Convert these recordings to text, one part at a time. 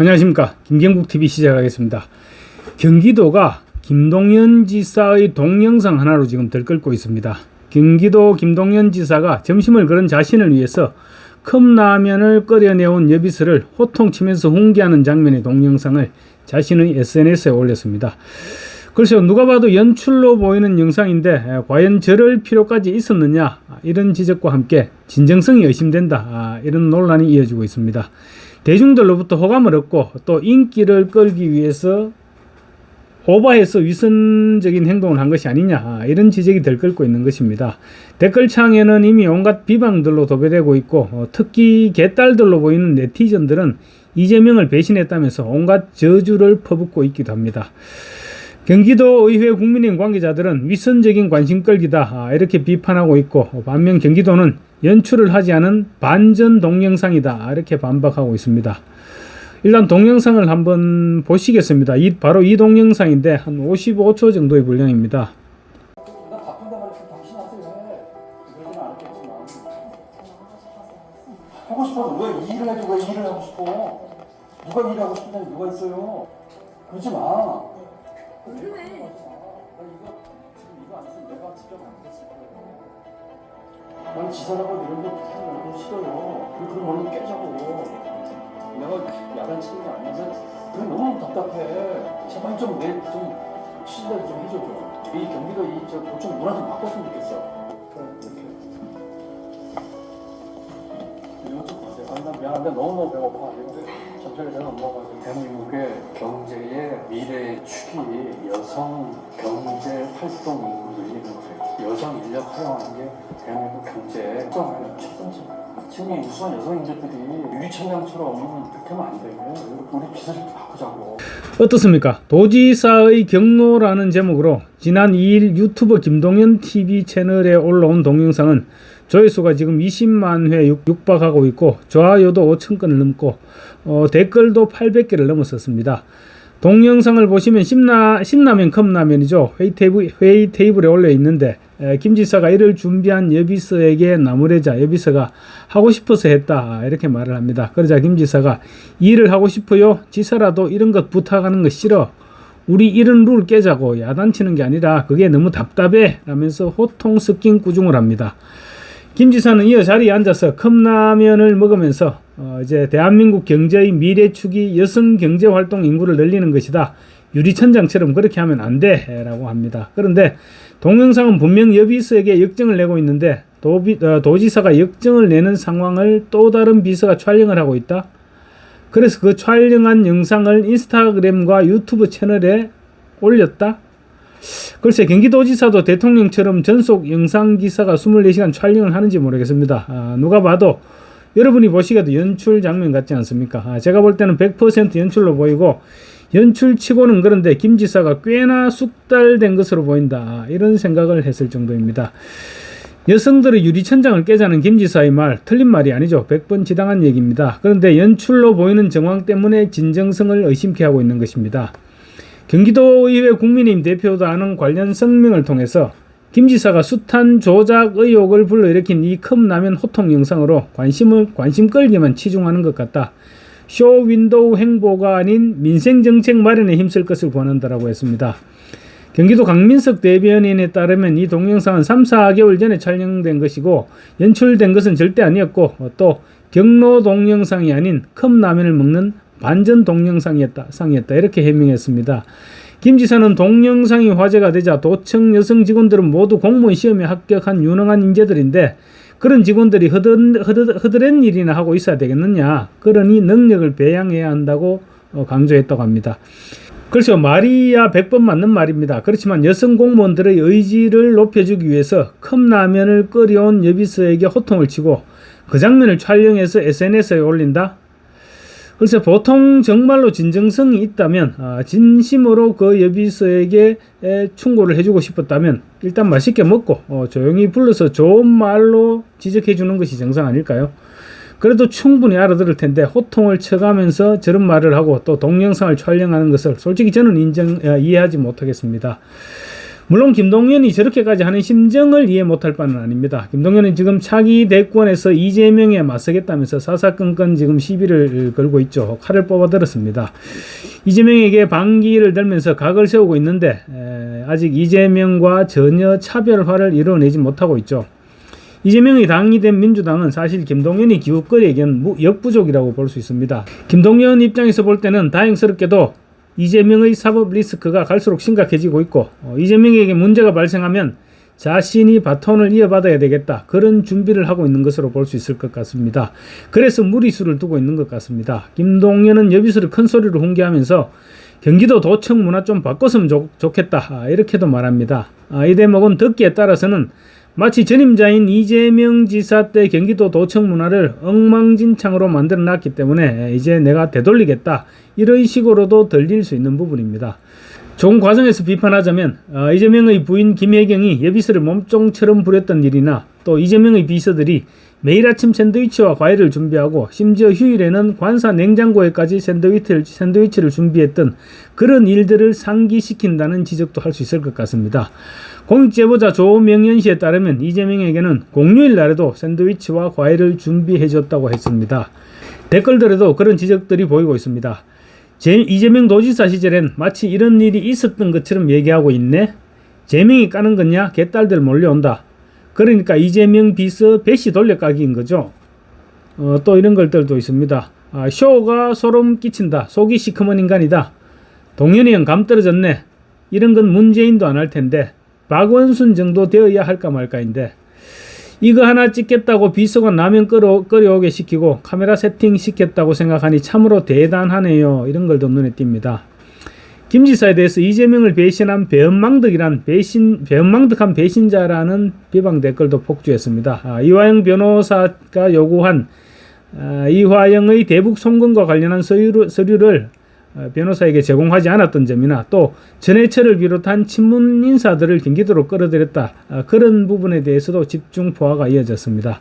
안녕하십니까 김경국 TV 시작하겠습니다. 경기도가 김동연 지사의 동영상 하나로 지금 들끓고 있습니다. 경기도 김동연 지사가 점심을 그런 자신을 위해서 컵라면을 끓여내온 여비스를 호통치면서 훈계하는 장면의 동영상을 자신의 SNS에 올렸습니다. 글쎄요, 누가 봐도 연출로 보이는 영상인데 에, 과연 저럴 필요까지 있었느냐 이런 지적과 함께 진정성이 의심된다 아, 이런 논란이 이어지고 있습니다. 대중들로부터 호감을 얻고 또 인기를 끌기 위해서 오버해서 위선적인 행동을 한 것이 아니냐 아, 이런 지적이 들끓고 있는 것입니다. 댓글창에는 이미 온갖 비방들로 도배되고 있고 어, 특히 개딸들로 보이는 네티즌들은 이재명을 배신했다면서 온갖 저주를 퍼붓고 있기도 합니다. 경기도 의회 국민의힘 관계자들은 위선적인 관심 끌기다 아, 이렇게 비판하고 있고 반면 경기도는 연출을 하지 않은 반전 동영상이다 아, 이렇게 반박하고 있습니다. 일단 동영상을 한번 보시겠습니다. 이, 바로 이 동영상인데 한 55초 정도의 분량입니다. 하고 싶어도 왜 일을 해도 왜 일을 하고 싶어 누가 일하고 싶다는 누가 있어요 그러지 마 왜? 나 이거 지금 이거 안 했으면 내가 직접 만들었 나는 지사라고 이런 거거 싫어요. 그 그런 거는 깨자고. 내가 야단 치는 게 아닌데 그게 너무 답답해. 제발 좀 내일 좀 친절 좀 해줘줘. 이 경기도 이저 도청 문화 좀 바꿨으면 좋겠어. 이렇게. 이거 좀 보세요. 아니 나 미안한데 너무너무 배고파. 근데 전철에 제가 안 먹어가지고 대한민국의 경제의 미래의 축이 여성 경제 활동 인구 늘리는 거예요 여성 인력 활용하는 게 대한민국 경제의 특성이에요 첫 번째 이 우수한 여성 인재들이 유리천장처럼 그렇게 하면 안 돼요 우리 기술을 바꾸자고 어떻습니까? 도지사의 경로라는 제목으로 지난 2일 유튜버 김동현 TV 채널에 올라온 동영상은 조회수가 지금 20만 회 육- 육박하고 있고 좋아요도 5천 건을 넘고 어, 댓글도 800개를 넘었었습니다. 동영상을 보시면 신라, 신라면 컵라면이죠. 회의, 테이블, 회의 테이블에 올려 있는데 에, 김 지사가 이를 준비한 여비서에게 나무래자 여비서가 하고 싶어서 했다 이렇게 말을 합니다. 그러자 김 지사가 일을 하고 싶어요. 지사라도 이런 것 부탁하는 거 싫어. 우리 이런 룰 깨자고 야단치는 게 아니라 그게 너무 답답해 라면서 호통 섞인 꾸중을 합니다. 김 지사는 이어 자리에 앉아서 컵라면을 먹으면서 어, 이제 대한민국 경제의 미래축이 여성 경제 활동 인구를 늘리는 것이다. 유리천장처럼 그렇게 하면 안 돼라고 합니다. 그런데 동영상은 분명 여비서에게 역정을 내고 있는데 도비, 어, 도지사가 역정을 내는 상황을 또 다른 비서가 촬영을 하고 있다. 그래서 그 촬영한 영상을 인스타그램과 유튜브 채널에 올렸다. 글쎄 경기도지사도 대통령처럼 전속 영상 기사가 24시간 촬영을 하는지 모르겠습니다. 아, 누가 봐도 여러분이 보시기에도 연출 장면 같지 않습니까? 아, 제가 볼 때는 100% 연출로 보이고 연출치고는 그런데 김 지사가 꽤나 숙달된 것으로 보인다. 아, 이런 생각을 했을 정도입니다. 여성들의 유리천장을 깨자는 김 지사의 말 틀린 말이 아니죠. 100번 지당한 얘기입니다. 그런데 연출로 보이는 정황 때문에 진정성을 의심케 하고 있는 것입니다. 경기도의회 국민의힘 대표단은 관련 성명을 통해서 김 지사가 숱한 조작 의혹을 불러일으킨 이 컵라면 호통 영상으로 관심을 관심 끌기만 치중하는 것 같다. 쇼 윈도우 행보가 아닌 민생 정책 마련에 힘쓸 것을 권한다라고 했습니다. 경기도 강민석 대변인에 따르면 이 동영상은 3, 4개월 전에 촬영된 것이고 연출된 것은 절대 아니었고 어, 또 경로 동영상이 아닌 컵라면을 먹는 반전 동영상이었다 상이었다 이렇게 해명했습니다. 김 지사는 동영상이 화제가 되자 도청 여성 직원들은 모두 공무원 시험에 합격한 유능한 인재들인데 그런 직원들이 허드, 허드, 허드렛 일이나 하고 있어야 되겠느냐 그러니 능력을 배양해야 한다고 어, 강조했다고 합니다. 글쎄요 말이야 100번 맞는 말입니다. 그렇지만 여성 공무원들의 의지를 높여주기 위해서 컵라면을 끓여온 여비스에게 호통을 치고 그 장면을 촬영해서 SNS에 올린다? 글쎄 보통 정말로 진정성이 있다면 아, 진심으로 그 여비스에게 에, 충고를 해주고 싶었다면 일단 맛있게 먹고 어, 조용히 불러서 좋은 말로 지적해 주는 것이 정상 아닐까요? 그래도 충분히 알아들을 텐데 호통을 쳐가면서 저런 말을 하고 또 동영상을 촬영하는 것을 솔직히 저는 인정 어, 이해하지 못하겠습니다. 물론 김동연이 저렇게까지 하는 심정을 이해 못할 바는 아닙니다. 김동연은 지금 차기 대권에서 이재명에 맞서겠다면서 사사건건 지금 시비를 걸고 있죠. 칼을 뽑아들었습니다. 이재명에게 방기를 들면서 각을 세우고 있는데 에, 아직 이재명과 전혀 차별화를 이뤄내지 못하고 있죠. 이재명이 당이 된 민주당은 사실 김동연이 기웃거리에겐 무- 역부족이라고 볼 수 있습니다. 김동연 입장에서 볼 때는 다행스럽게도 이재명의 사법 리스크가 갈수록 심각해지고 있고 어, 이재명에게 문제가 발생하면 자신이 바톤을 이어받아야 되겠다 그런 준비를 하고 있는 것으로 볼 수 있을 것 같습니다. 그래서 무리수를 두고 있는 것 같습니다. 김동연은 여비수를 큰 소리로 훈계하면서 경기도 도청 문화 좀 바꿨으면 좋, 좋겠다 아, 이렇게도 말합니다. 아, 이 대목은 듣기에 따라서는 마치 전임자인 이재명 지사 때 경기도 도청 문화를 엉망진창으로 만들어 놨기 때문에 이제 내가 되돌리겠다 이런 식으로도 들릴 수 있는 부분입니다. 좋은 과정에서 비판하자면 어, 이재명의 부인 김혜경이 예비스를 몸종처럼 부렸던 일이나 또 이재명의 비서들이 매일 아침 샌드위치와 과일을 준비하고 심지어 휴일에는 관사 냉장고에까지 샌드위치를, 샌드위치를 준비했던 그런 일들을 상기시킨다는 지적도 할 수 있을 것 같습니다. 공익제보자 조명연 씨에 따르면 이재명에게는 공휴일 날에도 샌드위치와 과일을 준비해줬다고 했습니다. 댓글들에도 그런 지적들이 보이고 있습니다. 제, 이재명 도지사 시절엔 마치 이런 일이 있었던 것처럼 얘기하고 있네. 재명이 까는 거냐? 개딸들 몰려온다. 그러니까 이재명 비서 배시 돌려까기인 거죠. 어, 또 이런 것들도 있습니다. 아, 쇼가 소름 끼친다. 속이 시커먼 인간이다. 동현이 형 감 떨어졌네. 이런 건 문재인도 안 할 텐데 박원순 정도 되어야 할까 말까인데 이거 하나 찍겠다고 비서관 라면 끓여, 끓여오게 시키고 카메라 세팅 시켰다고 생각하니 참으로 대단하네요. 이런 걸도 눈에 띕니다. 김 지사에 대해서 이재명을 배신한 배은망덕이란 배신 배은망덕한 배신자라는 비방 댓글도 폭주했습니다. 아, 이화영 변호사가 요구한 아, 이화영의 대북 송금과 관련한 서류, 서류를 어, 변호사에게 제공하지 않았던 점이나 또 전해철을 비롯한 친문 인사들을 경기도로 끌어들였다 아, 그런 부분에 대해서도 집중 포화가 이어졌습니다.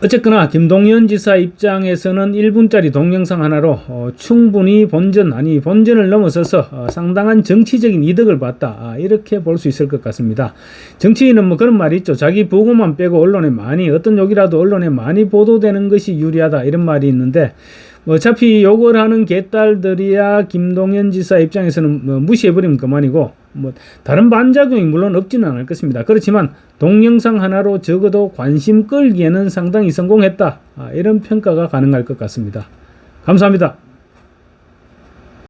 어쨌거나 김동연 지사 입장에서는 1분짜리 동영상 하나로 어, 충분히 본전 아니 본전을 넘어서서 어, 상당한 정치적인 이득을 봤다 아, 이렇게 볼 수 있을 것 같습니다. 정치인은 뭐 그런 말이 있죠. 자기 보고만 빼고 언론에 많이 어떤 욕이라도 언론에 많이 보도되는 것이 유리하다 이런 말이 있는데 뭐 어차피 욕을 하는 개딸들이야 김동연 지사 입장에서는 뭐 무시해버리면 그만이고 뭐 다른 반작용이 물론 없지는 않을 것입니다. 그렇지만 동영상 하나로 적어도 관심 끌기에는 상당히 성공했다. 아, 이런 평가가 가능할 것 같습니다. 감사합니다.